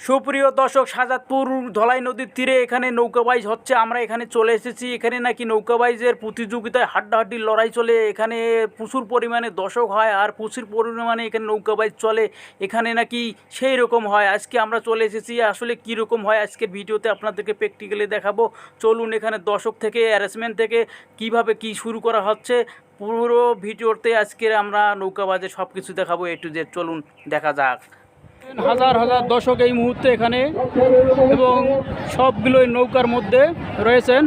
সুপ্রিয় দর্শক সাজাদপুর ধলাই নদীর তীরে এখানে নৌকাবাইজ হচ্ছে। আমরা এখানে চলে এসেছি। এখানে নাকি নৌকাবাইজের প্রতিযোগিতায় হাড্ডাহাড্ডি লড়াই চলে। এখানে প্রচুর পরিমাণে দর্শক হয় আর প্রচুর পরিমাণে এখানে নৌকাবাইজ চলে। এখানে নাকি সেই রকম হয়। আজকে আমরা চলে এসেছি। আসলে কী রকম হয় আজকে ভিডিওতে আপনাদেরকে প্র্যাকটিক্যালি দেখাবো। চলুন এখানে দর্শক থেকে অ্যারেঞ্জমেন্ট থেকে কীভাবে কি শুরু করা হচ্ছে, পুরো ভিডিওতে আজকে আমরা নৌকাবাজে সব কিছু দেখাবো এ টু জেড। চলুন দেখা যাক। হাজার হাজার দর্শক এই মুহূর্তে এখানে এবং সবগুলোই নৌকার মধ্যে রয়েছেন।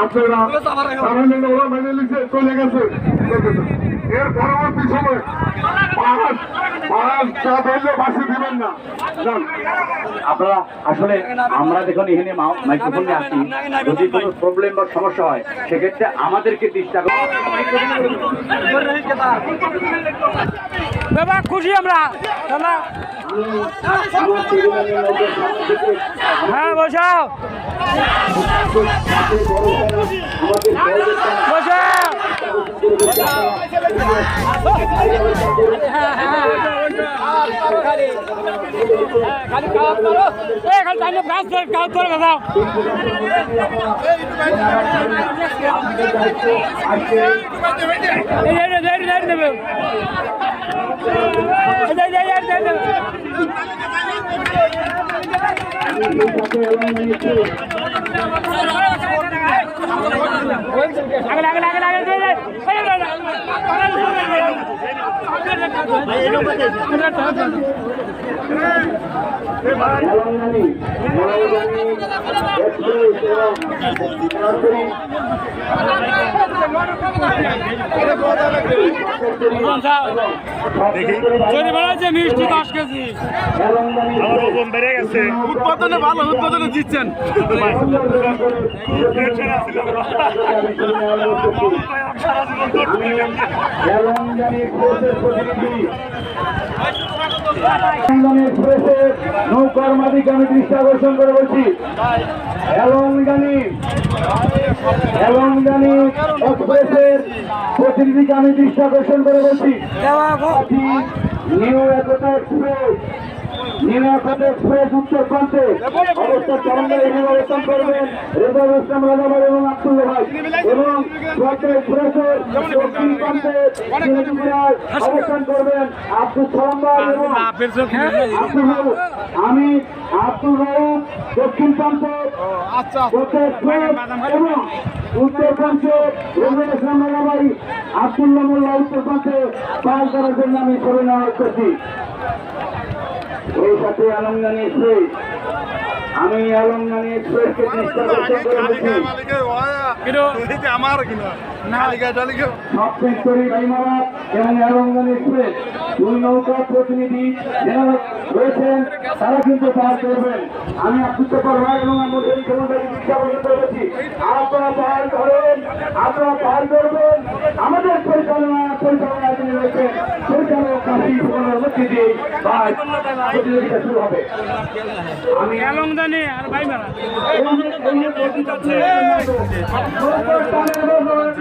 আপনারা তাহলে ওরা মেনে চলে গেছে। এর পরবর্তী সময় দিবেন না। আপনারা আসলে আমরা দেখুন এখানে মাইক্রোফোন নিয়ে আসি যদি কোনো প্রবলেম বা সমস্যা হয় সেক্ষেত্রে আমাদেরকে ডিস্টার্ব বাবা খুশি আমরা দাদা। হ্যাঁ বসাও। বসাও। দেবে এই মিষ্টি দশ কেজি। আমার ওজন বেড়ে গেছে। উৎপাদনে ভালো উৎপাদনে নৌকার মালিক আমি দৃষ্টি আকর্ষণ করে বলছি। প্রতিনিধিকে আমি দৃষ্টি আকর্ষণ করে বলছি। নিউ একতা এক্সপ্রেস এক্সপ্রেস উত্তর প্রান্তে এখানে অবস্থান করবেন ইসলাম এবং আব্দুল্লাহ ভাই। এবং এক্সপ্রেসের দক্ষিণ প্রান্তে অবস্থান করবেন আব্দুল সালাম ভাই এবং আব্দুল আমি আব্দুল রউফ দক্ষিণ প্রান্তে আচ্ছা। এবং উত্তর প্রান্তে রেজাল ইসলাম রাজাবাড়ি আব্দুল্লাহ মোল্লা উত্তর প্রান্তে পাল করার জন্য আমি সরে নেওয়া করছি। এই সাথে আলমগানি এক্সপ্রেস। আমি আলমগানি এক্সপ্রেসকে দৃষ্টি করতে আমার কিনা? প্রতিনিধি রয়েছেন তারা কিন্তু পার করবেন আমি আপ্লুত করব এবং আমাদের বিজ্ঞাপন আপনারা পার করেন আপনারা পার করবেন আমাদের পরিচালনা পরিচালনা যিনি রয়েছেন পরিচালক কাশি সুবর্ণের দিয়ে প্রতিযোগিতা শুরু হবে আমি এলংদানি আর ভাই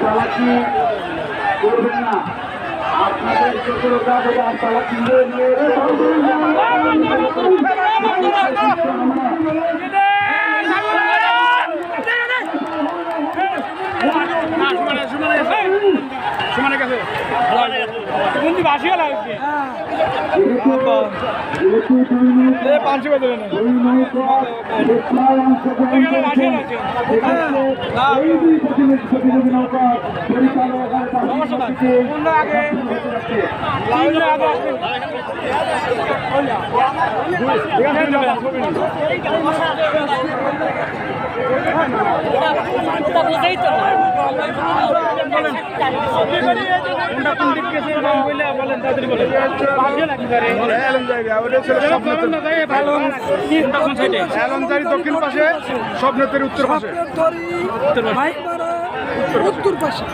চালাকি করবেন না। আপনাদের যত কাজ চালাকি নিয়ে সমানে গেছে বন্ধু বাসিয়া লাগছে পাঁচশো বেঁধে নেই এখানে সাইডে এলমজারি দক্ষিণ পাশে স্বপ্নতের উত্তর পাশে। উত্তর পাশে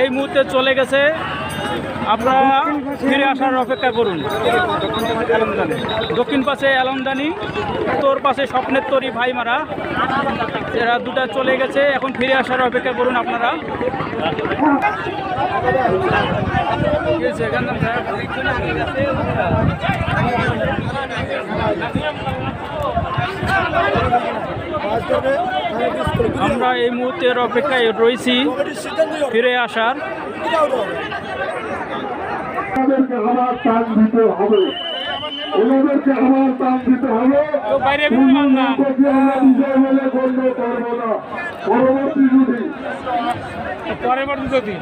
এই মুহূর্তে চলে গেছে। আপনারা ফিরে আসার অপেক্ষা করুন দক্ষিণ পাশে আলমদানি উত্তর পাশে স্বপ্নের তরি ভাইমারা। এরা দুটা চলে গেছে, এখন ফিরে আসার অপেক্ষা করুন আপনারা? আমরা এই মুহূর্তের অপেক্ষায় রয়েছি, ফিরে আসার হবে ওনাদেরকে আমার দাম দিতে হবে। বিজয় বলে গণ্য করব না। পরবর্তী যদি পরবর্তী যদি।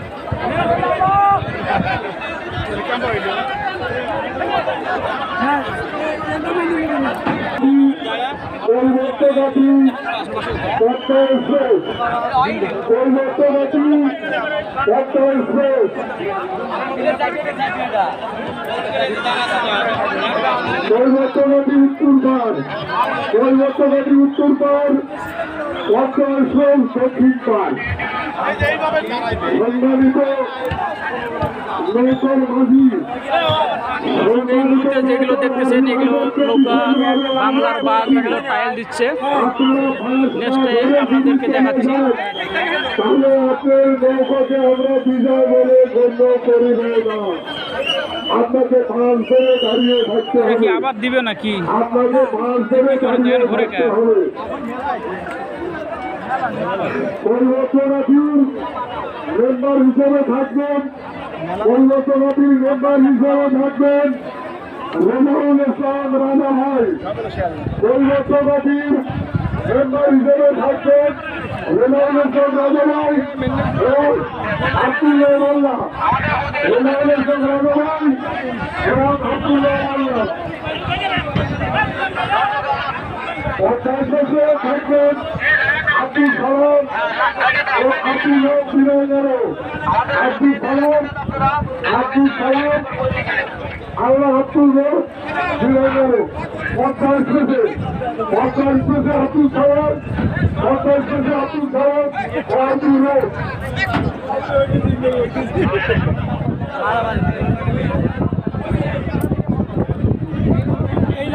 হ্যাঁ। পরিবর্তনবাদী ডক্টর এক্সপ্রেস পরিবর্তনবাদী ডক্টর এক্সপ্রেস পরিবর্তনবাদী উত্তর পার পরিবর্তনবাদী উত্তর পার ডক্টর এক্সপ্রেস দক্ষিণ পার সম্মানিত নৌকর মাঝি এই মুহূর্তে যেগুলো দেখতেছেন এগুলো নৌকা বাংলার বাঘ এগুলো দিচ্ছে। নেক্সটে আপনাদেরকে দেখাচ্ছি। তাহলে আপনার নৌকাকে আমরা বিজয় বলে গণ্য করিবে না আপনাকে পাঁচ ধরে দাঁড়িয়ে থাকতে হবে আবার দিবে নাকি আপনাকে পাঁচ ধরে দাঁড়িয়ে ঘুরে থাকতে হবে। পরিবর্তনাধীন মেম্বার হিসেবে থাকবেন। পরিবর্তনাধীন মেম্বার হিসেবে থাকবেন রেজাউল ইসলাম রাজা ভাই। পরিবর্তনাধীন মেম্বার হিসেবে থাকবেন রেজাউল ইসলাম রাজা ভাই এবং আব্দুল্লাহ মোল্লা। রেজাউল ইসলাম রাজা ভাই এবং আব্দুল্লাহ মোল্লা। পঞ্চাশ বছর থাকবেন সালাম ও আব্দুল হক বিনয় আব্দুল সালাম আব্দুল সালাম, আল্লাহ আব্দুল হক বিনয় পঞ্চাশ বছর পঞ্চাশ বছর আব্দুল সালাম পঞ্চাশ বছর আব্দুল সালাম ও হক এই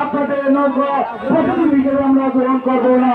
আপনাদের নৌকা হিসেবে আমরা গ্রহণ করব না।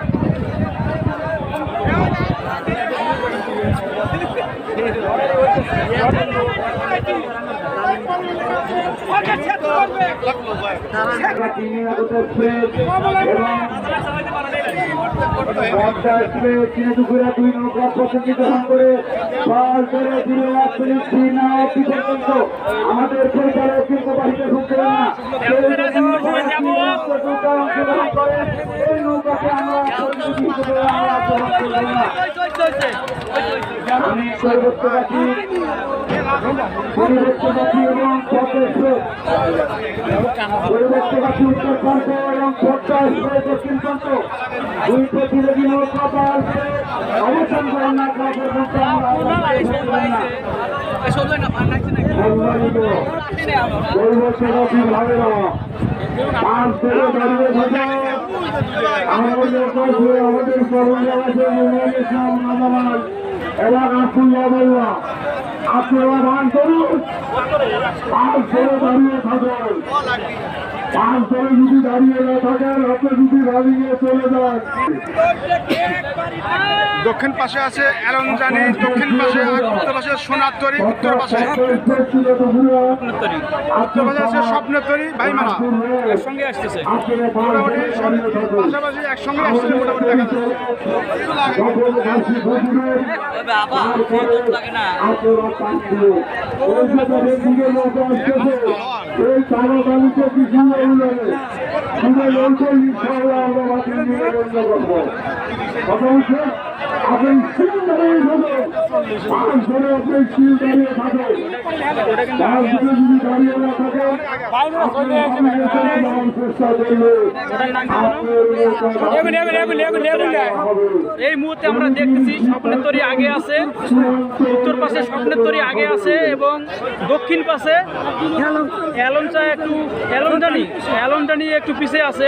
দুই নৌকা প্রতিযোগিতা করে করে দিলে এক মিনিট দুই না অতি পর্যন্ত আমাদের পরিচালক কিন্তু বাড়িতে না অংশগ্রহণ করে, এই নৌকাকে আমরা গ্রহণ। আমি পরিবর্তবাদী পরিবর্তবাদী এবং পদ্মেশ্বর উত্তর প্রান্ত এবং দক্ষিণ প্রান্ত দুই প্রতিযোগী নৌকা অবস্থান করেন না পরিবর্তবাদী ভাবেরা পাঁচ থেকে দাঁড়িয়ে থাকা আমাদের আমাদের এবং বললা আপনারা ভান করুন। আর ধরে দাঁড়িয়ে থাকেন ধরে যদি দাঁড়িয়ে না থাকেন আপনি যদি দাঁড়িয়ে চলে যান। দক্ষিণ পাশে আছে অ্যালংজানি দক্ষিণ পাশে আর উত্তর পাশে সোনারতরি উত্তর পাশে উত্তর পাশে আছে স্বপ্নতরি ভাইমারা সঙ্গে আসতেছে। মোটামুটি পাশাপাশি একসঙ্গে আসছে মোটামুটি দেখা যাচ্ছে। আপনি ধরে আপনি যদি দাঁড়িয়ে না চেষ্টা এই মুহূর্তে আমরা দেখতেছি স্বপ্নের তরি আগে আছে, উত্তর পাশে স্বপ্নের তরি আগে আছে এবং দক্ষিণ পাশে অ্যালনচা একটু অ্যালনজানি অ্যালনজানি একটু পিছে আছে।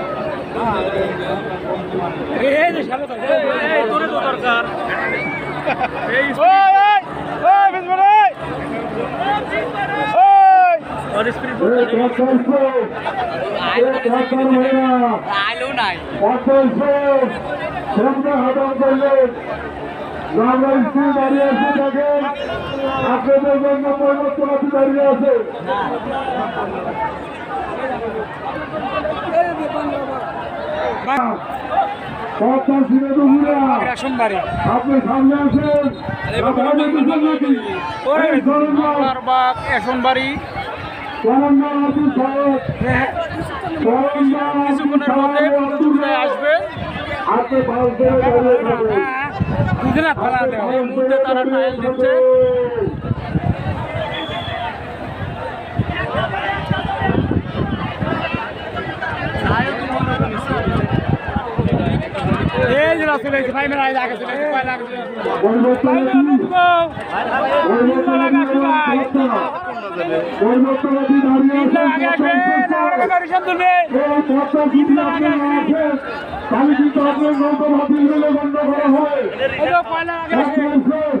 নর্মাল স্কুল দাঁড়িয়ে আছে দেখেন আপনাদের জন্য পরিবর্তন দাঁড়িয়ে আছে কর্তা ছিল দুপুরা সোমবারে আপনি সামনে আসেন আপনাদের পিছনে নাকি? এই সরঞ্জাম মামলার বাগ এখন বাড়ি কিছুক্ষণের মধ্যে আসবে মুহূর্তে তারা ট্রায়াল দিচ্ছে। এই যে পরিবর্তনটি দাঁড়িয়ে তাহলে কিন্তু আপনার নৌকা বাতিল বলে গণ্য করা হয় এবং আপনি সহ আপনি নৌকা আসতেছেন না আপনারা নৌকা কেন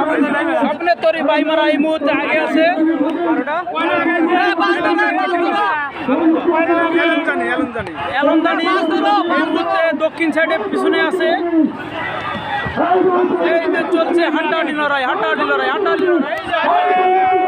আড়ালে স্বপ্নের তরি এই মুহূর্তে আগে আছে। দক্ষিণ সাইডে পিছনে আছে। চলছে হাড্ডাহাড্ডি লড়াই হাড্ডাহাড্ডি লড়াই হাড্ডাহাড্ডি লড়াই। স্বপ্নের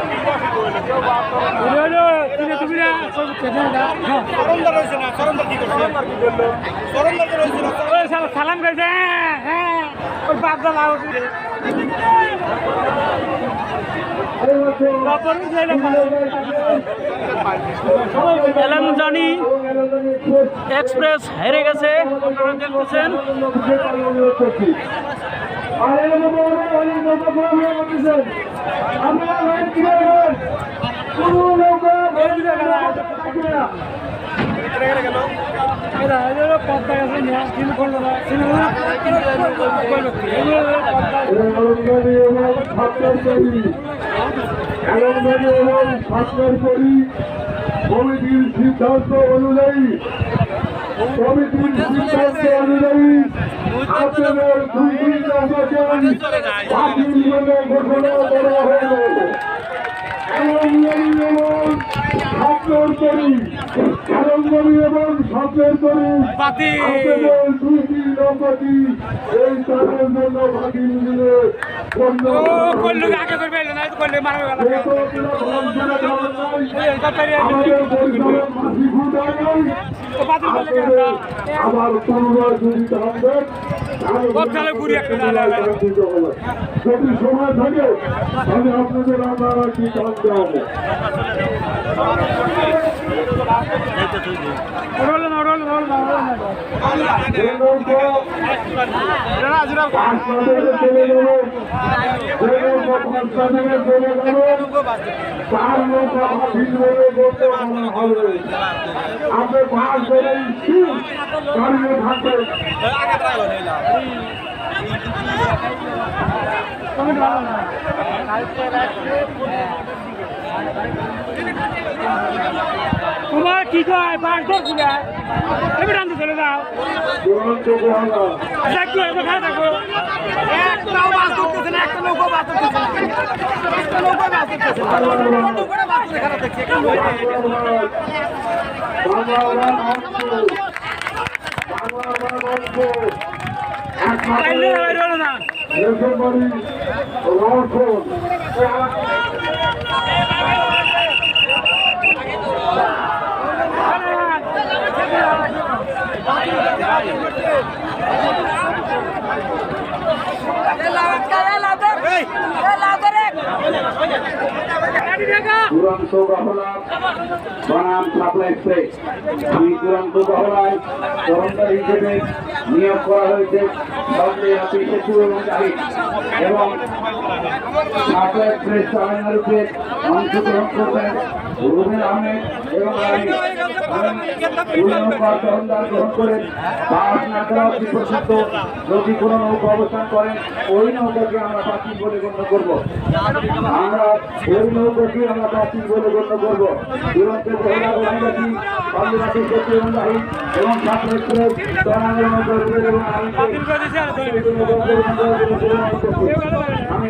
সালাম খাইছে হ্যাঁ এলমদানি এক্সপ্রেস হেরে গেছে। আপনারা দেখতেছেন। এরা এরা পদ্মা গেছে নিয়ে কিন্তু করল না সিনেমা কমিটির সিদ্ধান্ত অনুযায়ী এবং স্বপ্নের করি দুইটি নৌকাটি এই কাজের জন্য মারা গেল আমাদের পরিচালক মাসি ফুটায় নাই আবার পুনরায় যদি সময় থাকে আমি আপনাদের আমরা কি জানতে হবে হাসপাতালে চলে গেল হাসপাতালে চলে গেল চার পাঁচ তোমার কি কয় এবার আনতে চলে যাও দেখো এবার খাই দেখো একটাও বাস ধরতেছে না একটা নৌকো বাস ধরতেছে না একটা নৌকো বাস ধরতেছে না নৌকোটা বাস ধরে খারাপ দেখছে পাইলে হয় না দুরন্ত গহনা বনাম সাপ্লাই এক্সপ্রেস এই দুরন্ত গহনায় কর্মচারী হিসেবে নিয়োগ করা হয়েছে। এবং জাহিদ এবং সাপ্লাই এক্সপ্রেস চালানোর রূপে অংশগ্রহণ করবেন রুবেল আহমেদ এবং আমি নৌকার তরঙ্গার গ্রহণ যদি কোনো নৌকা অবস্থান করেন ওই নৌকাকে আমরা বাতিল বলে গণ্য করব আমরা ওই নৌকাকে আমরা বাতিল বলে গণ্য করব এবং নৌকা আমি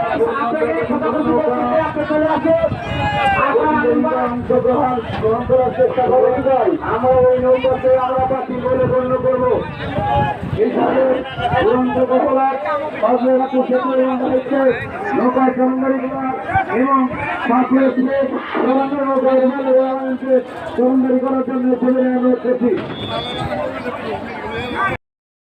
অংশগ্রহণ গ্রহণ করার চেষ্টা করতে আমরা ওই নৌকাকে আমরা পাখি বলে গণ্য করব এবং দায়িত্বে নৌকা এবং সরঞ্জারি করার জন্য